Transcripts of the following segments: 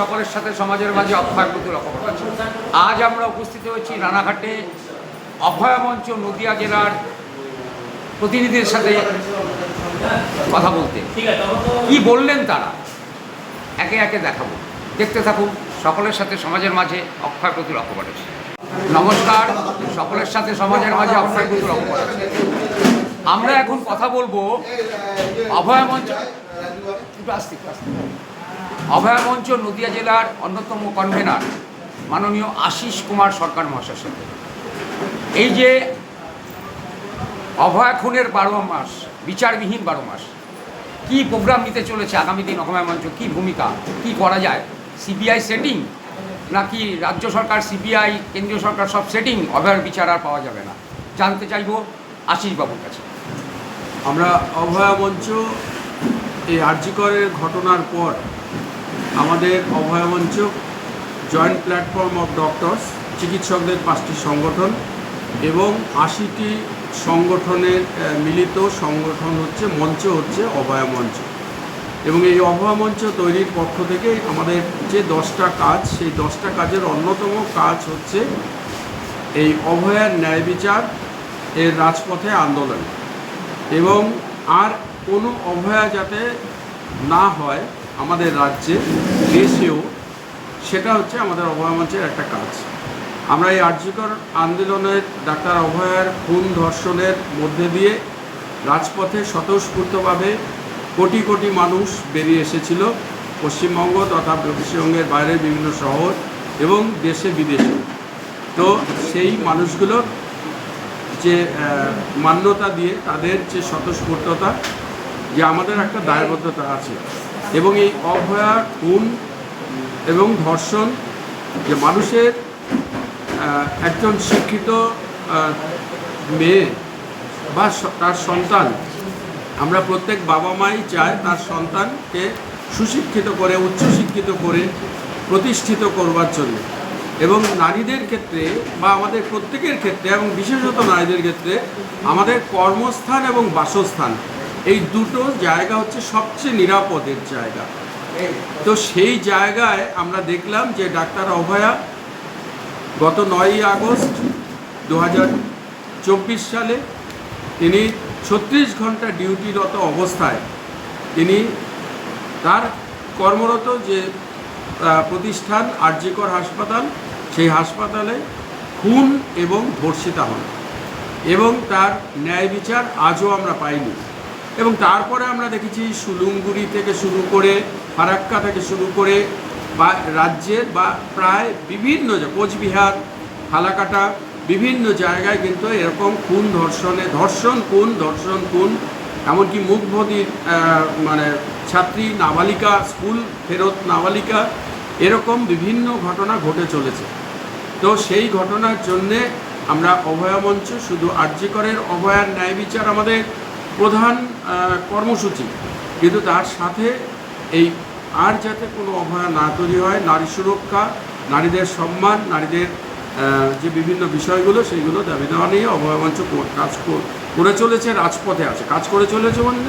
সকলের সাথে সমাজের মাঝে অক্ষয় পুতুল অপকট আছে। আজ আমরা উপস্থিত হয়েছি রানাঘাটে অভয় মঞ্চ নদিয়া জেলার প্রতিনিধিদের সাথে কথা বলতে। কি বললেন তারা? একে একে দেখাবো। দেখতে থাকুন সকলের সাথে সমাজের মাঝে অক্ষয় পুতুল অপকট আছে। নমস্কার সকলের সাথে সমাজের মাঝে অক্ষয় পুতুল অপকট আছে। আমরা এখন কথা বলব অভয় মঞ্চ একটু আস্তে, আস্তে। অভয় মঞ্চ নদিয়া জেলার অন্যতম কনভেনার মাননীয় আশিস কুমার সরকার মহাশয়ের সাথে। এই যে অভয় খুনের বারো মাস, বিচারবিহীন বারো মাস, কি প্রোগ্রাম নিতে চলেছে আগামী দিন অভয় মঞ্চ? কী ভূমিকা? কি করা যায়? সিবিআই সেটিং নাকি রাজ্য সরকার সিবিআই কেন্দ্রীয় সরকার সব সেটিং অভয়ের বিচার আর পাওয়া যাবে না। জানতে চাইব আশিস বাবুর কাছে। আমরা অভয়া মঞ্চ এই আর্যিকরের ঘটনার পর আমাদের অভয়া মঞ্চ জয়েন্ট প্ল্যাটফর্ম অফ ডক্টরস চিকিৎসকদের পাঁচটি সংগঠন এবং আশিটি সংগঠনের মিলিত সংগঠন হচ্ছে, মঞ্চ হচ্ছে অভয়া মঞ্চ। এবং এই অভয়া মঞ্চ তৈরির পক্ষ থেকে আমাদের যে দশটা কাজ, সেই দশটা কাজের অন্যতম কাজ হচ্ছে এই অভয়ার ন্যায় বিচার এর রাজপথে আন্দোলন। এবং আর কোনো অভয়া যাতে না হয় আমাদের রাজ্যে দেশেও সেটা হচ্ছে আমাদের অভয়া মঞ্চের একটা কাজ। আমরা এই আর্যকর আন্দোলনের ডাক্তার অভয়ার খুন ধর্ষণের মধ্যে দিয়ে রাজপথে স্বতঃস্ফূর্তভাবে কোটি কোটি মানুষ বেরিয়ে এসেছিল পশ্চিমবঙ্গ তথা পশ্চিমবঙ্গের বাইরের বিভিন্ন শহর এবং দেশে বিদেশে। তো সেই মানুষগুলোর যে মান্যতা দিয়ে তাদের যে স্বতঃস্ফূর্ততা, যে আমাদের একটা দায়বদ্ধতা আছে এবং এই অভয়া, খুন এবং ধর্ষণ যে মানুষের একজন শিক্ষিত মেয়ে বা তার সন্তান, আমরা প্রত্যেক বাবা মাই চায় তার সন্তানকে সুশিক্ষিত করে, উচ্চশিক্ষিত করে, প্রতিষ্ঠিত করবার জন্য। এবং নারীদের ক্ষেত্রে বা আমাদের প্রত্যেকের ক্ষেত্রে এবং বিশেষত নারীদের ক্ষেত্রে আমাদের কর্মস্থান এবং বাসস্থান এই দুটো জায়গা হচ্ছে সবচেয়ে নিরাপদের জায়গা। তো সেই জায়গায় আমরা দেখলাম যে ডাক্তার অভয়া গত নয়ই আগস্ট দু সালে তিনি ছত্রিশ ঘণ্টা ডিউটিরত অবস্থায় তিনি তার কর্মরত যে প্রতিষ্ঠান আরজিকর হাসপাতাল, সেই হাসপাতালে খুন এবং ধর্ষিতা হন এবং তার ন্যায় বিচার আজও আমরা পাইনি। এবং তারপরে আমরা দেখেছি সুলুঙ্গুড়ি থেকে শুরু করে ফারাক্কা থেকে শুরু করে বা রাজ্যের বা প্রায় বিভিন্ন কোচবিহার ফালাকাটা বিভিন্ন জায়গায় কিন্তু এরকম খুন ধর্ষণে ধর্ষণ খুন ধর্ষণ খুন এমনকি আহ, মানে ছাত্রী নাবালিকা স্কুল ফেরত নাবালিকা এরকম বিভিন্ন ঘটনা ঘটে চলেছে। তো সেই ঘটনার জন্যে আমরা অভয়া মঞ্চ শুধু আর্যিকরের অভয়ার ন্যায় বিচার আমাদের প্রধান কর্মসূচি। কিন্তু তার সাথে এই আর যাতে কোনো অভয়া না তৈরি হয়, নারী সুরক্ষা, নারীদের সম্মান, নারীদের যে বিভিন্ন বিষয়গুলো, সেইগুলো দাবি দেওয়া নিয়ে অভয়া মঞ্চ কাজ করে চলেছে, রাজপথে আছে। কাজ করে চলেছে মানে?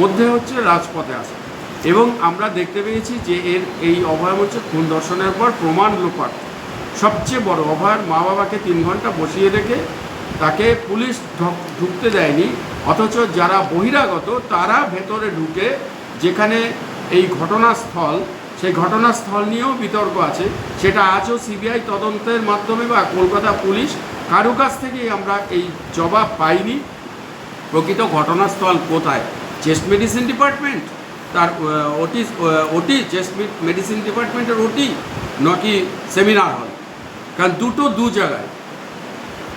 মধ্যে হচ্ছে রাজপথে আছে। এবং আমরা দেখতে পেয়েছি যে এর এই অভয় মঞ্চে খুন দর্শনের পর প্রমাণ লোপাট। সবচেয়ে বড়, অভয়ের মা বাবাকে তিন ঘণ্টা বসিয়ে রেখে তাকে পুলিশ ঢক- ঢুকতে দেয়নি, অথচ যারা বহিরাগত তারা ভেতরে ঢুকে যেখানে এই ঘটনাস্থল, সেই ঘটনাস্থল নিয়েও বিতর্ক আছে। সেটা আজও সিবিআই তদন্তের মাধ্যমে বা কলকাতা পুলিশ কারও কাছ থেকেই আমরা এই জবাব পাইনি। প্রকৃত ঘটনাস্থল কোথায়? Chest medicine department? তার ওটি ওটি চেস্ট মেডিসিন ডিপার্টমেন্টের ওটি নাকি সেমিনার হল? কারণ দুটো দু জায়গায়।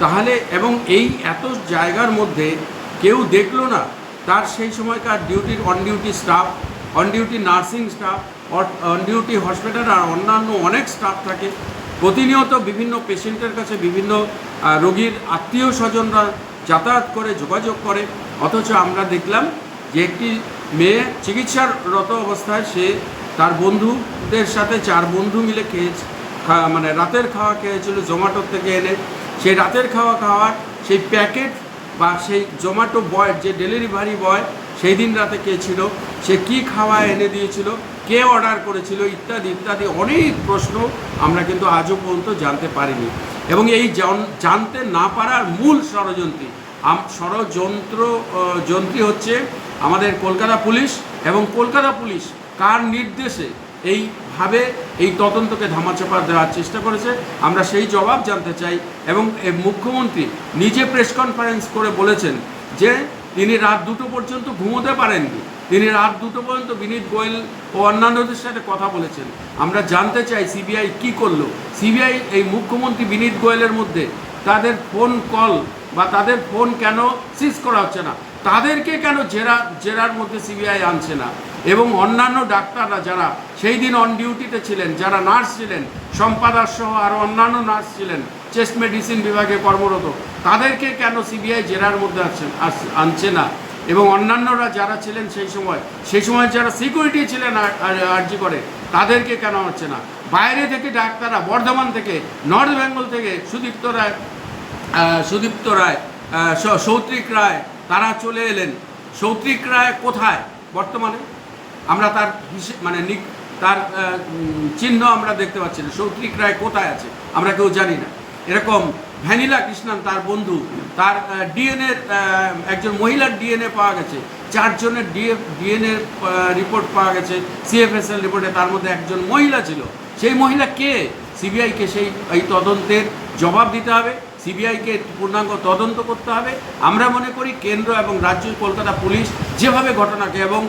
তাহলে এবং এই এত জায়গার মধ্যে কেউ দেখল না, তার সেই সময়কার ডিউটির on duty staff on duty nursing staff on duty hospital আর অন্যান্য অনেক স্টাফ থাকে। প্রতিনিয়ত বিভিন্ন পেশেন্টের কাছে বিভিন্ন রোগীর আত্মীয় স্বজনরা যাতায়াত করে, যোগাযোগ করে। অথচ আমরা দেখলাম যে একটি মেয়ে চিকিৎসারত অবস্থায় সে তার বন্ধুদের সাথে চার বন্ধু মিলে খেয়েছে মানে রাতের খাওয়া খেয়েছিল, জোম্যাটোর থেকে এনে সেই রাতের খাওয়া খাওয়ার সেই প্যাকেট বা সেই জোম্যাটো বয়, যে ডেলিভারি বয়, সেই দিন রাতে কে ছিল, সে কি খাওয়া এনে দিয়েছিল, কে অর্ডার করেছিল, ইত্যাদি ইত্যাদি অনেক প্রশ্ন আমরা কিন্তু আজও পর্যন্ত জানতে পারিনি। এবং এই জন- জানতে না পারার মূল ষড়যন্ত্রী ষড়যন্ত্র যন্ত্রী হচ্ছে আমাদের কলকাতা পুলিশ। এবং কলকাতা পুলিশ, কার নির্দেশে এইভাবে এই তদন্তকে ধামাচাপা দেওয়ার চেষ্টা করেছে। আমরা সেই জবাব জানতে চাই এবং মুখ্যমন্ত্রী নিজে প্রেস কনফারেন্স করে বলেছেন যে তিনি রাত দুটো পর্যন্ত ঘুমোতে পারেননি। তিনি রাত দুটো পর্যন্ত বিনীত গোয়েল ও অন্যান্যদের সাথে কথা বলেছেন। আমরা জানতে চাই সিবিআই কি করল। সিবিআই এই মুখ্যমন্ত্রী বিনীত গোয়েলের মধ্যে তাদের ফোন কল বা তাদের ফোন কেন সিজ করা হচ্ছে না? তাদেরকে কেন জেরা, জেরার মধ্যে সিবিআই আনছে না? এবং অন্যান্য ডাক্তাররা যারা, সেই দিন অন ডিউটিতে ছিলেন, যারা নার্স ছিলেন, সম্পাদক সহ আরও অন্যান্য নার্স ছিলেন চেস্ট মেডিসিন বিভাগে কর্মরত, তাদেরকে কেন সিবিআই জেরার মধ্যে আস- আনছে না? এবং অন্যান্যরা যারা ছিলেন সেই সময় সেই সময় যারা সিকিউরিটি ছিলেন আর্জি করে, তাদেরকে কেন হচ্ছে না? বাইরে থেকে ডাক্তাররা, বর্ধমান থেকে নর্থ বেঙ্গল থেকে সুদীপ্ত রায় সুদীপ্ত রায় সৌত্রিক রায় তারা চলে এলেন। সৌত্রিক রায় কোথায় বর্তমানে? আমরা তার মানে তার চিহ্ন আমরা দেখতে পাচ্ছি না। সৌত্রিক রায় কোথায় আছে? আমরা কেউ জানি না। এরকম ভ্যানিলা কৃষ্ণন, তার বন্ধু, তার ডিএনএ একজন মহিলার ডিএনএ পাওয়া গেছে। চারজনের ডিএ, ডিএনএ রিপোর্ট পাওয়া গেছে। সিএফএসএল রিপোর্টে তার মধ্যে একজন মহিলা ছিল। সেই মহিলা কে? সিবিআইকে সেই, এই তদন্তের জবাব দিতে হবে। সিবিআইকে পূর্ণাঙ্গ তদন্ত করতে হবে। আমরা মনে করি কেন্দ্র এবং রাজ্য কলকাতা পুলিশ যেভাবে ঘটনাকে এবং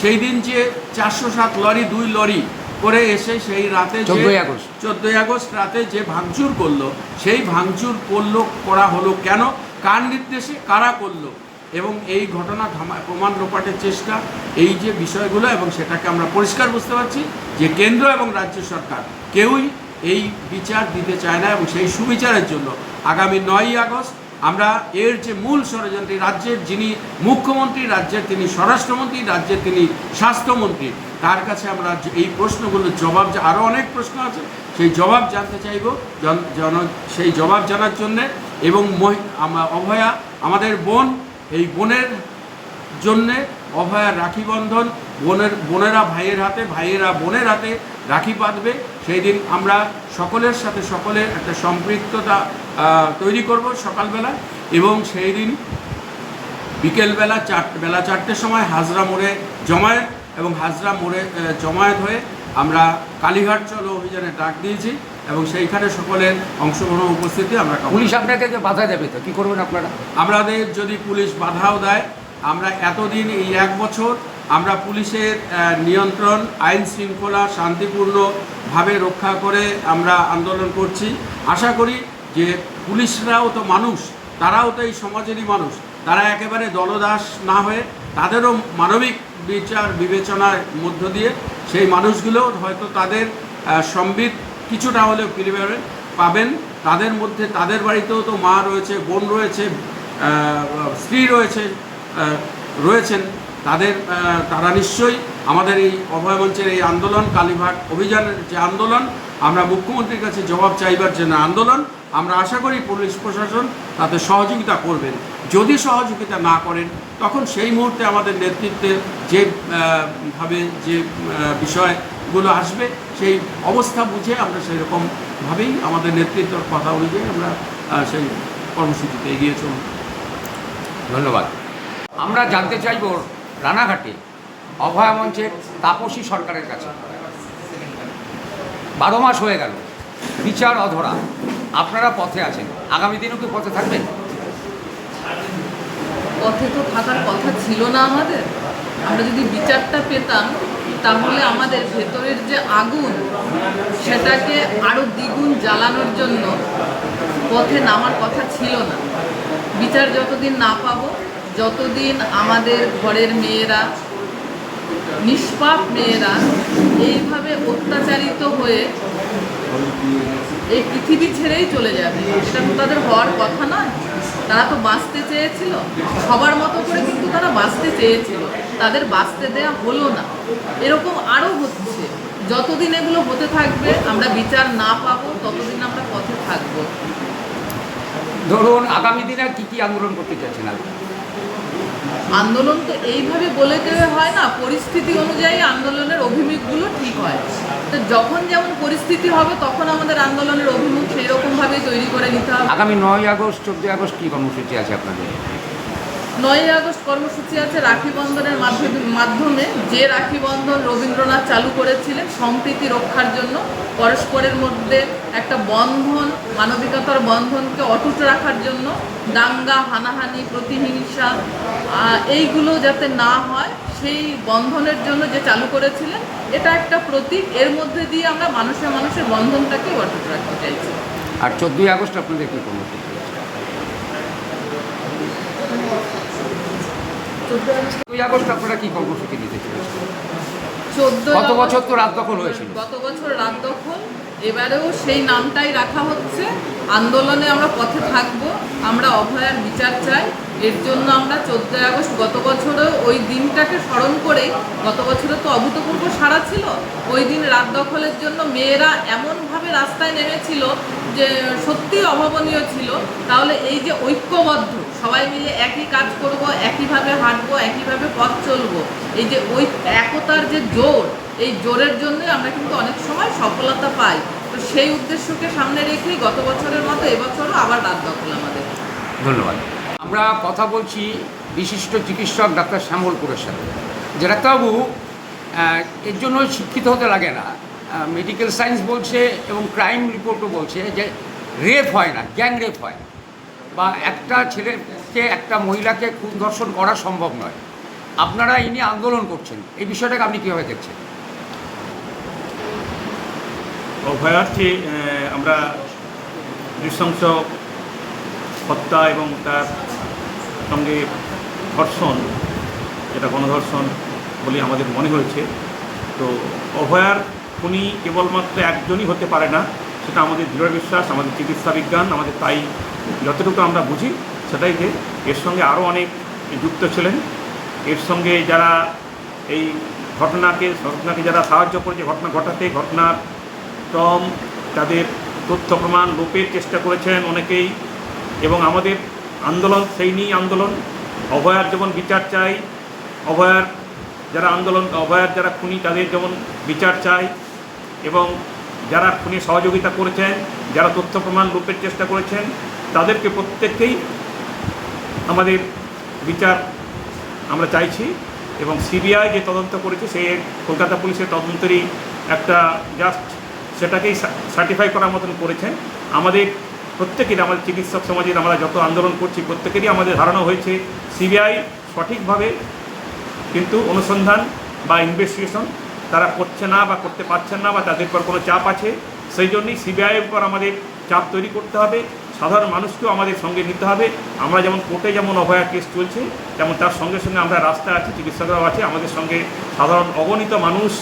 সেই দিন যে চারশো সাত লরি দুই লরি করে এসে সেই রাতে যে 14ই আগস্ট। চোদ্দোই আগস্ট রাতে যে ভাঙচুর করল সেই ভাঙচুর করল করা হলো কেন? কার নির্দেশে? কারা করল? এবং এই ঘটনা প্রমাণ লোপাটের চেষ্টা এই যে বিষয়গুলো এবং সেটাকে আমরা পরিষ্কার বুঝতে পারছি যে কেন্দ্র এবং রাজ্য সরকার কেউই এই বিচার দিতে চায় না এবং সেই সুবিচারের জন্য আগামী নয়ই আগস্ট আমরা এর যে মূল ষড়যন্ত্রী রাজ্যের যিনি মুখ্যমন্ত্রী, রাজ্যের তিনি স্বরাষ্ট্রমন্ত্রী, রাজ্যের তিনি স্বাস্থ্যমন্ত্রী, তার কাছে আমরা এই প্রশ্নগুলোর জবাব আরও অনেক প্রশ্ন আছে, সেই জবাব জানতে চাইব জন- সেই জবাব জানার জন্যে এবং অভয়া, আমাদের বোন, এই বোনের জন্যে অভয়ার রাখি বন্ধন, বোনের, বোনেরা ভাইয়ের হাতে, ভাইয়েরা বোনের হাতে রাখি বাঁধবে। সেই দিন আমরা সকলের সাথে সকলের একটা সম্পৃক্ততা তৈরি করব সকালবেলা এবং সেই দিন বিকেলবেলা চার বেলা চারটের সময় হাজরা মোড়ে জমায়েত এবং হাজরা মোড়ে জমায়েত হয়ে আমরা কালীঘাট চলো অভিযানে ডাক দিয়েছি এবং সেইখানে সকলের অংশগ্রহণ উপস্থিতি আমরা পুলিশ আপনাদেরকে বাধা দেবে তো কী করবেন আপনারা? আমাদের যদি পুলিশ বাধাও দেয় আমরা এতদিন এই এক বছর আমরা পুলিশের নিয়ন্ত্রণ, আইন শৃঙ্খলা শান্তিপূর্ণভাবে রক্ষা করে আমরা আন্দোলন করছি। আশা করি যে পুলিশরাও তো মানুষ, তারাও তো এই সমাজেরই মানুষ। তারা একেবারে দলদাস না হয়ে তাদেরও মানবিক বিচার বিবেচনার মধ্য দিয়ে সেই মানুষগুলো হয়তো তাদের সম্বিত কিছুটা হলেও ফিরে পাবেন। তাদের মধ্যে তাদের বাড়িতেও তো মা রয়েছে, বোন রয়েছে স্ত্রী রয়েছে রয়েছেন। তাদের তারা নিশ্চয়ই আমাদের এই অভয় মঞ্চের এই আন্দোলন, কালীঘাট অভিযানের যে আন্দোলন, আমরা মুখ্যমন্ত্রীর কাছে জবাব চাইবার জন্য আন্দোলন, আমরা আশা করি পুলিশ প্রশাসন তাতে সহযোগিতা করবেন। যদি সহযোগিতা না করেন, তখন সেই মুহূর্তে আমাদের নেতৃত্বে যে ভাবে যে বিষয়গুলো আসবে, সেই অবস্থা বুঝে আমরা সেই রকমভাবেই আমাদের নেতৃত্বের কথা অনুযায়ী আমরা সেই কর্মসূচিতে এগিয়ে চলব। ধন্যবাদ। আমরা জানতে চাইব রানাঘাটে অভয়া মঞ্চের তাপসী সরকারের কাছে। বারো মাস হয়ে গেল, বিচার অধরা। আপনারা পথে আছেন। আগামী দিনও কি পথে থাকবেন? পথে তো থাকার কথা ছিল না আমাদের। আমরা যদি বিচারটা পেতাম, তাহলে আমাদের ভেতরের যে আগুন, সেটাকে আরও দ্বিগুণ জ্বালানোর জন্য পথে নামার কথা ছিল না। বিচার যতদিন না পাবো যতদিন আমাদের ঘরের মেয়েরা, নিষ্পাপ মেয়েরা এইভাবে অত্যাচারিত হয়ে এই পৃথিবী ছেড়েই চলে যাবে, এটা তো তাদের হওয়ার কথা নয়। তারা তো বাঁচতে চেয়েছিল, সবার মতো করে কিন্তু তারা বাঁচতে চেয়েছিল, তাদের বাঁচতে দেয়া হলো না। এরকম আরও হচ্ছে, যতদিন এগুলো হতে থাকবে, আমরা বিচার না পাবো, ততদিন আমরা পথে থাকব। ধরুন, আগামী দিনে কি কি আন্দোলন করতে চাচ্ছেন আপনি? আন্দোলন তো এইভাবে বলে দেওয়া হয় না, পরিস্থিতি অনুযায়ী আন্দোলনের অভিমুখগুলো ঠিক হয়। তো যখন যেমন পরিস্থিতি হবে, তখন আমাদের আন্দোলনের অভিমুখ সেই রকমভাবেই তৈরি করে নিতে হবে। আগামী নয় আগস্ট, চোদ্দই আগস্ট কী কর্মসূচি আছে আপনাদের? নয়ই আগস্ট কর্মসূচি আছে রাখি বন্ধনের মাধ্যমে যে রাখি বন্ধন রবীন্দ্রনাথ চালু করেছিলেন সম্প্রীতি রক্ষার জন্য, পরস্পরের মধ্যে একটা বন্ধন, মানবিকতার বন্ধনকে অটুট রাখার জন্য, দাঙ্গা, হানাহানি, প্রতিহিংসা এইগুলো যাতে না হয়, সেই বন্ধনের জন্য যে চালু করেছিলেন, এটা একটা প্রতীক। এর মধ্যে দিয়ে আমরা মানুষের মানুষের বন্ধনটাকে অটুট রাখতে চাইছি। আর চোদ্দোই আগস্ট আপনাদের কী কর্মসূচি আছে আগস্ট। আপনারা কী কর্মসূচি দিতে চলেছেন গত বছর তো রাত দখল হয়েছিল। গত বছর রাত দখল। এবারেও সেই নামটাই রাখা হচ্ছে। আন্দোলনে আমরা পথে থাকব। আমরা অভয়ার বিচার চাই। এর জন্য আমরা চোদ্দোই আগস্ট গত বছরও ওই দিনটাকে স্মরণ করেই গত বছরে তো অভূতপূর্ব সারা ছিল, ওই দিন রাত দখলের জন্য মেয়েরা এমনভাবে রাস্তায় নেমেছিল যে সত্যি অভাবনীয় ছিল। তাহলে এই যে ঐক্যবদ্ধ, সবাই মিলে একই কাজ করব, একইভাবে হাঁটবো, একইভাবে পথ চলবো, এই যে ওই একতার যে জোর, এই জোরের জন্যই আমরা কিন্তু অনেক সময় সফলতা পাই। তো সেই উদ্দেশ্যকে সামনে রেখেই গত বছরের মতো এবছরও আবার রাত দখল আমাদের। ধন্যবাদ। আমরা কথা বলছি বিশিষ্ট চিকিৎসক ডাক্তার শ্যামলপুরের সাথে যে ডাক্তারবাবু এর জন্য শিক্ষিত হতে লাগে না। মেডিকেল সায়েন্স বলছে এবং ক্রাইম রিপোর্টও বলছে যে রেপ হয় না গ্যাং রেপ হয় বা একটা ছেলেকে, একটা মহিলাকে খুন ধর্ষণ করা সম্ভব নয়। আপনারা এই নিয়ে আন্দোলন করছেন। এই বিষয়টাকে আপনি কীভাবে দেখছেন? অভয়ার্থে আমরা নৃশংস হত্যা এবং তার সঙ্গে ধর্ষণ, যেটা গণধর্ষণ বলে আমাদের মনে হয়েছে। তো অভয়ার খুনি কেবলমাত্র একজনই হতে পারে না, সেটা আমাদের দৃঢ় বিশ্বাস, আমাদের চিকিৎসা বিজ্ঞান, আমাদের তাই যতটুকু আমরা বুঝি সেটাই যে এর সঙ্গে আরও অনেক যুক্ত ছিলেন। এর সঙ্গে যারা এই ঘটনাকে ঘটনাকে যারা সাহায্য করেছে, ঘটনা ঘটাতে, ঘটনার ক্রম তাদের তথ্য প্রমাণ, লোপের চেষ্টা করেছেন অনেকেই এবং আমাদের আন্দোলন সেই নিয়েই আন্দোলন, অভয়ার যেমন বিচার চাই, অভয়ার যারা আন্দোলন, অভয়ার যারা খুনি, তাদের যেমন বিচার চাই এবং যারা খুনি সহযোগিতা করেছেন, যারা তথ্য প্রমাণ লোপের চেষ্টা করেছেন, তাদেরকে প্রত্যেককেই আমাদের বিচার আমরা চাইছি এবং সিবিআই যে তদন্ত করেছে, সে কলকাতা পুলিশের তদন্তেরই একটা জাস্ট সেটাকেই সার্টিফাই করার মতন করেছেন আমাদের প্রত্যেকেরই আমাদের চিকিৎসক সমাজের আমরা যত আন্দোলন করছি, প্রত্যেকেরই আমাদের ধারণা হয়েছে সিবিআই সঠিকভাবে কিন্তু অনুসন্ধান বা ইনভেস্টিগেশন তারা করছে না বা করতে পারছেন না বা তাদের উপর কোনো চাপ আছে, সেই জন্যই সিবিআইয়ের উপর আমাদের চাপ তৈরি করতে হবে। সাধারণ মানুষকেও আমাদের সঙ্গে নিতে হবে। আমরা যেমন কোর্টে যেমন অভয়া কেস চলছে, তেমন তার সঙ্গে সঙ্গে আমরা রাস্তায় আছি, চিকিৎসকরাও আছে, আমাদের সঙ্গে সাধারণ অগণিত মানুষ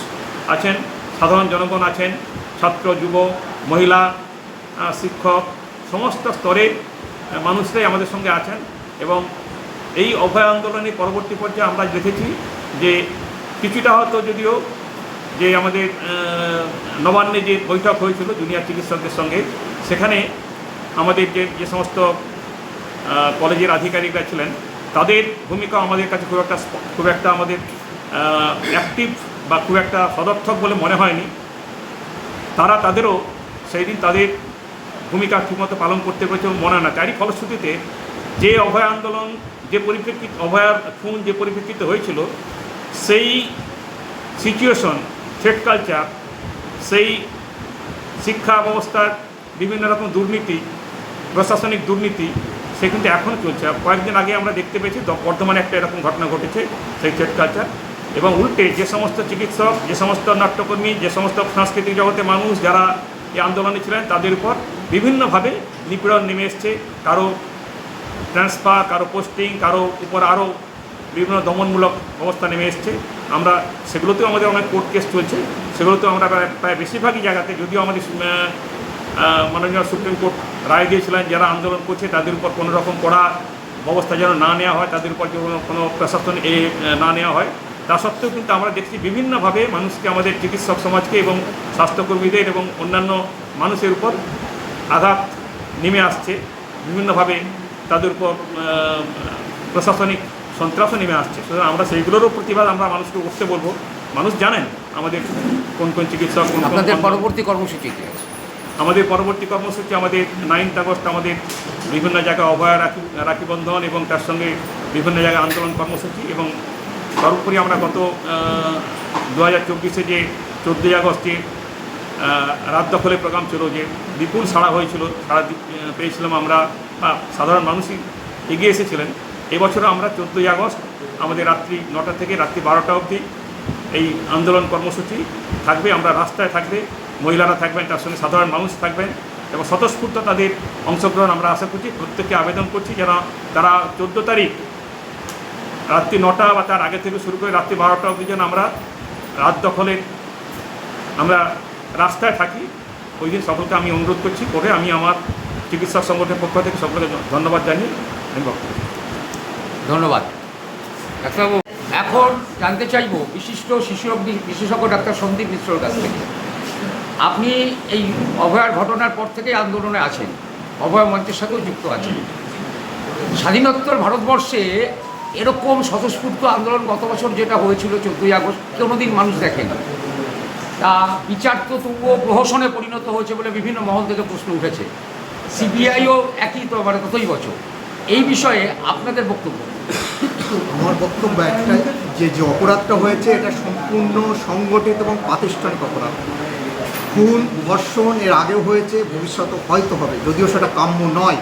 আছেন, সাধারণ জনগণ আছেন, ছাত্র, যুব, মহিলা শিক্ষক সমস্ত স্তরের মানুষরাই আমাদের সঙ্গে আছেন এবং এই অভয় আন্দোলনের পরবর্তী পর্যায়ে আমরা দেখেছি যে কিছুটা হয়তো যদিও যে আমাদের নবান্নে যে বৈঠক হয়েছিল জুনিয়র চিকিৎসকদের সঙ্গে, সেখানে আমাদের যে যে সমস্ত কলেজের আধিকারিকরা ছিলেন, তাদের ভূমিকা আমাদের কাছে খুব একটা খুব একটা আমাদের অ্যাক্টিভ বা খুব একটা সদর্থক বলে মনে হয়নি। তারা তাদেরও, সেই দিন তাদের ভূমিকা ঠিকমতো পালন করতে পেরেছে বলে মনে না। তারই ফলশ্রুতিতে যে অভয় আন্দোলন, যে পরিপ্রেক্ষিত, অভয়ার খুন যে পরিপ্রেক্ষিতে হয়েছিল, সেই সিচুয়েশন থ্রেড কালচার সেই শিক্ষা ব্যবস্থার বিভিন্ন রকম দুর্নীতি, প্রশাসনিক দুর্নীতি, সে কিন্তু এখনও চলছে। কয়েকদিন আগে আমরা দেখতে পেয়েছি বর্ধমানে একটা এরকম ঘটনা ঘটেছে, সেই থ্রেড কালচার এবং উল্টে যে সমস্ত চিকিৎসক, যে সমস্ত নাট্যকর্মী, যে সমস্ত সাংস্কৃতিক জগতে মানুষ, যারা এই আন্দোলনে ছিলেন, তাদের উপর বিভিন্নভাবে নিপীড়ন নেমে এসছে। কারও ট্রান্সফার কারও পোস্টিং কারও উপর আরও বিভিন্ন দমনমূলক অবস্থা নেমে এসছে। আমরা সেগুলোতেও আমাদের অনেক কোর্ট কেস চলছে। সেগুলোতেও আমরা প্রায় বেশিরভাগই জায়গাতে যদিও আমাদের মাননীয় সুপ্রিম কোর্ট রায় দিয়েছিলেন, যারা আন্দোলন করছে, তাদের উপর কোনো রকম কড়া ব্যবস্থা যেন না নেওয়া হয়, তাদের উপর যেন কোনো প্রশাসন এ, না নেওয়া হয়। তা সত্ত্বেও কিন্তু আমরা দেখছি বিভিন্নভাবে মানুষকে আমাদের চিকিৎসক সমাজকে এবং স্বাস্থ্যকর্মীদের এবং অন্যান্য মানুষের উপর আঘাত নেমে আসছে। বিভিন্নভাবে তাদের উপর প্রশাসনিক সন্ত্রাসও নেমে আসছে। সুতরাং আমরা সেইগুলোরও প্রতিবাদ আমরা মানুষকে করতে বলব। মানুষ জানেন আমাদের কোন কোন চিকিৎসক কোন কোন পরবর্তী কর্মসূচি কি আছে? আমাদের পরবর্তী কর্মসূচি আমাদের নাইনথ আগস্ট আমাদের বিভিন্ন জায়গায় অভয়া রাখি রাখি বন্ধন এবং তার সঙ্গে বিভিন্ন জায়গায় আন্দোলন কর্মসূচি এবং সর্বোপরি আমরা গত দু হাজার চব্বিশে যে চোদ্দোই আগস্টে রাত দখলের প্রোগ্রাম ছিল যে বিপুল সাড়া হয়েছিল, সাড়া পেয়েছিলাম আমরা সাধারণ মানুষই এগিয়ে এসেছিলেন। এবছরও আমরা চোদ্দোই আগস্ট, আমাদের রাত্রি নটা থেকে রাত্রি বারোটা অবধি এই আন্দোলন কর্মসূচি থাকবে। আমরা রাস্তায় থাকবে, মহিলারা থাকবেন, তার সঙ্গে সাধারণ মানুষ থাকবেন এবং স্বতঃস্ফূর্ত তাদের অংশগ্রহণ আমরা আশা করছি, প্রত্যেককে আবেদন করছি যারা তারা চোদ্দ তারিখ রাত্রি নটা বা তার আগে থেকে শুরু করে রাত্রি বারোটা অবধি যেন আমরা রাত দখলে আমরা রাস্তায় থাকি, ওই দিন সকলকে আমি অনুরোধ করছি করে আমি আমার চিকিৎসা সংগঠনের পক্ষ থেকে সকলকে ধন্যবাদ জানিয়ে আমি বক্তব্য ধন্যবাদ। ডাক্তারবাবু, এখন জানতে চাইব, বিশিষ্ট শিশু বিশেষজ্ঞ ডাক্তার সন্দীপ মিশ্রর কাছ থেকে। আপনি এই অভয়ার ঘটনার পর থেকেই আন্দোলনে আছেন, অভয় মঞ্চের সাথেও যুক্ত আছেন। স্বাধীনোত্তর ভারতবর্ষে এরকম স্বতঃস্ফূর্ত আন্দোলন গত বছর যেটা হয়েছিল চোদ্দোই আগস্ট, কোনোদিন মানুষ দেখেনি। তা বিচার তো তবুও প্রহসনে পরিণত হয়েছে বলে বিভিন্ন মহল থেকে প্রশ্ন উঠেছে। সিবিআইও একই তো মানে ততই বছর। এই বিষয়ে আপনাদের বক্তব্য? আমার বক্তব্য একটাই, যে যে অপরাধটা হয়েছে, এটা সম্পূর্ণ সংগঠিত এবং প্রাতিষ্ঠানিক অপরাধ। খুন, ধর্ষণ এর আগেও হয়েছে ভবিষ্যতে হয়তো হবে, যদিও সেটা কাম্য নয়।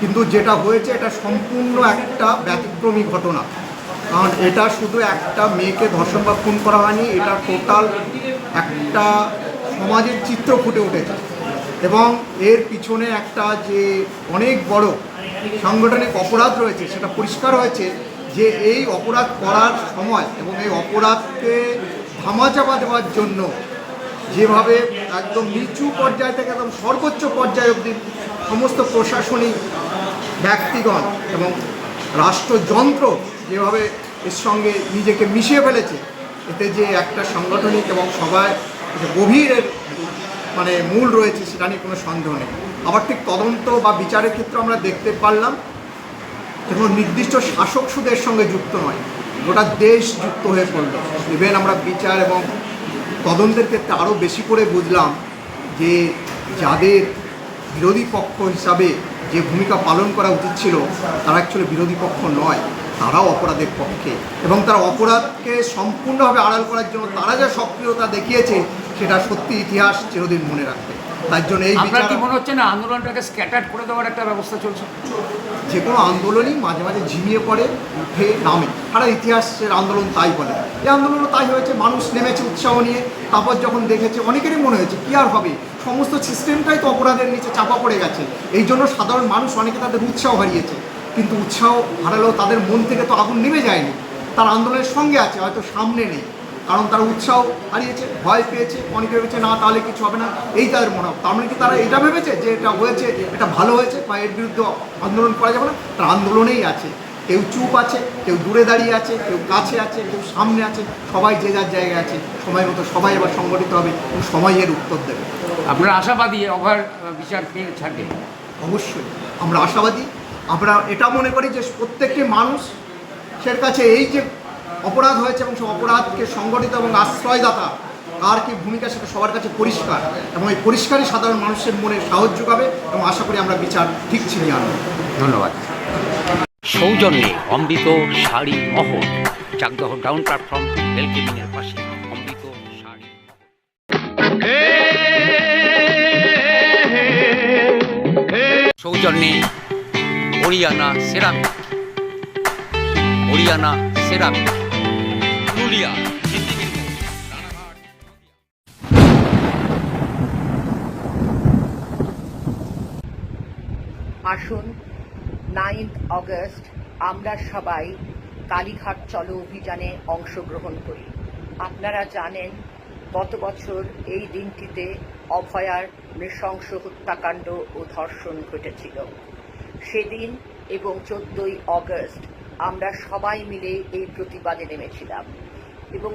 কিন্তু যেটা হয়েছে, এটা সম্পূর্ণ একটা ব্যতিক্রমী ঘটনা। কারণ এটা শুধু একটা মেয়েকে ধর্ষণ বা খুন করা হয়নি, এটা টোটাল একটা সমাজের চিত্র ফুটে উঠেছে। এবং এর পিছনে একটা যে অনেক বড় সাংগঠনিক অপরাধ রয়েছে, সেটা পরিষ্কার হয়েছে যে এই অপরাধ করার সময় এবং এই অপরাধকে ধামাচাপা দেওয়ার জন্য যেভাবে একদম নিচু পর্যায় থেকে একদম সর্বোচ্চ পর্যায় অবধি সমস্ত প্রশাসনিক ব্যক্তিগণ এবং রাষ্ট্রযন্ত্র যেভাবে এর সঙ্গে নিজেকে মিশিয়ে ফেলেছে, এতে যে একটা সাংগঠনিক এবং সবাই গভীরের মানে মূল রয়েছে সেটা নিয়ে কোনো সন্দেহ নেই। আবার ঠিক তদন্ত বা বিচারের ক্ষেত্রে আমরা দেখতে পারলাম, কোনো নির্দিষ্ট শাসক সুদের সঙ্গে যুক্ত নয়, গোটা দেশ যুক্ত হয়ে পড়ল। ইভেন আমরা বিচার এবং তদন্তের ক্ষেত্রে আরও বেশি করে বুঝলাম যে যাদের বিরোধী পক্ষ হিসাবে যে ভূমিকা পালন করা উচিত ছিল, তারা অ্যাকচুয়ালি বিরোধী পক্ষ নয়, তারাও অপরাধের পক্ষে। এবং তারা অপরাধকে সম্পূর্ণভাবে আড়াল করার জন্য তারা যা সক্রিয়তা দেখিয়েছে, সেটা সত্যি ইতিহাস চিরদিন মনে রাখবে। তার জন্য এই আপনার কি মনে হচ্ছে না আন্দোলনটাকে স্ক্যাটার্ড করে দেওয়ার একটা ব্যবস্থা চলছে? যে কোনো আন্দোলনই মাঝে মাঝে ঝিমিয়ে পড়ে উঠে নামে। সারা ইতিহাসের আন্দোলন তাই বলে। এই আন্দোলনও তাই হয়েছে মানুষ নেমেছে উৎসাহ নিয়ে। তারপর যখন দেখেছে অনেকেরই মনে হয়েছে কী আর হবে? সমস্ত সিস্টেমটাই তো অপরাধের নিচে চাপা পড়ে গেছে। এই জন্য সাধারণ মানুষ অনেকে তাদের উৎসাহ হারিয়েছে। কিন্তু উৎসাহ হারালেও তাদের মন থেকে তো আগুন নেমে যায়নি। তার আন্দোলনের সঙ্গে আছে হয়তো সামনে নেই। কারণ তারা উৎসাহ হারিয়েছে ভয় পেয়েছে অনেকে ভেবেছে না তাহলে কিছু হবে না। এই তাদের মনে তার মানে কি তারা এটা ভেবেছে যে এটা হয়েছে এটা ভালো হয়েছে বা এর বিরুদ্ধে আন্দোলন করা যাবে না? তারা আন্দোলনেই আছে। কেউ চুপ আছে কেউ দূরে দাঁড়িয়ে আছে কেউ কাছে আছে কেউ সামনে আছে সবাই যে যার জায়গায় আছে সময় মতো সবাই এবার সংগঠিত হবে এবং সময় এর উত্তর দেবে। আপনারা আশাবাদী অভয়ের আহ, বিচার পেয়ে ছাড়বে অবশ্যই আমরা আশাবাদী। আমরা এটা মনে করি যে প্রত্যেকটি মানুষের কাছে এই যে অপরাধ হয়েছে এবং সে অপরাধকে সংগঠিত এবং আশ্রয়দাতা কার কি ভূমিকা সেটা সবার কাছে পরিষ্কার এবং এই পরিষ্কারই সাধারণ মানুষের মনে সাহায্য যোগাবে এবং আশা করি আমরা বিচার ঠিক ছিনিয়ে আনব। ধন্যবাদ। সৌজন্যে অমৃত শাড়ি মহল চাকদহ ডাউন প্ল্যাটফর্ম রেল পাশে অমৃত শাড়ি। সৌজন্যে হরিয়ানা সেরামিক হরিয়ানা সেরামিক। পুরুলিয়া। আসুন নাইন্থ অগস্ট আমরা সবাই কালীঘাট চলো অভিযানে অংশগ্রহণ করি। আপনারা জানেন, গত বছর এই দিনটিতে অভয়ার নৃশংস হত্যাকাণ্ড ও ধর্ষণ ঘটেছিল। সেদিন এবং চোদ্দই অগস্ট আমরা সবাই মিলে এই প্রতিবাদে নেমেছিলাম। এবং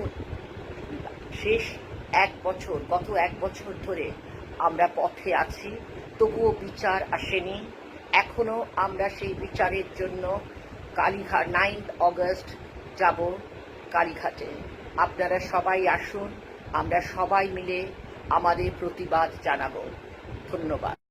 শেষ এক বছর, গত এক বছর ধরে আমরা পথে আছি। তবুও বিচার আসেনি। এখনও আমরা সেই বিচারের জন্য কালীঘাট নাইন্থ অগস্ট যাব কালীঘাটে। আপনারা সবাই আসুন, আমরা সবাই মিলে আমাদের প্রতিবাদ জানাব। ধন্যবাদ।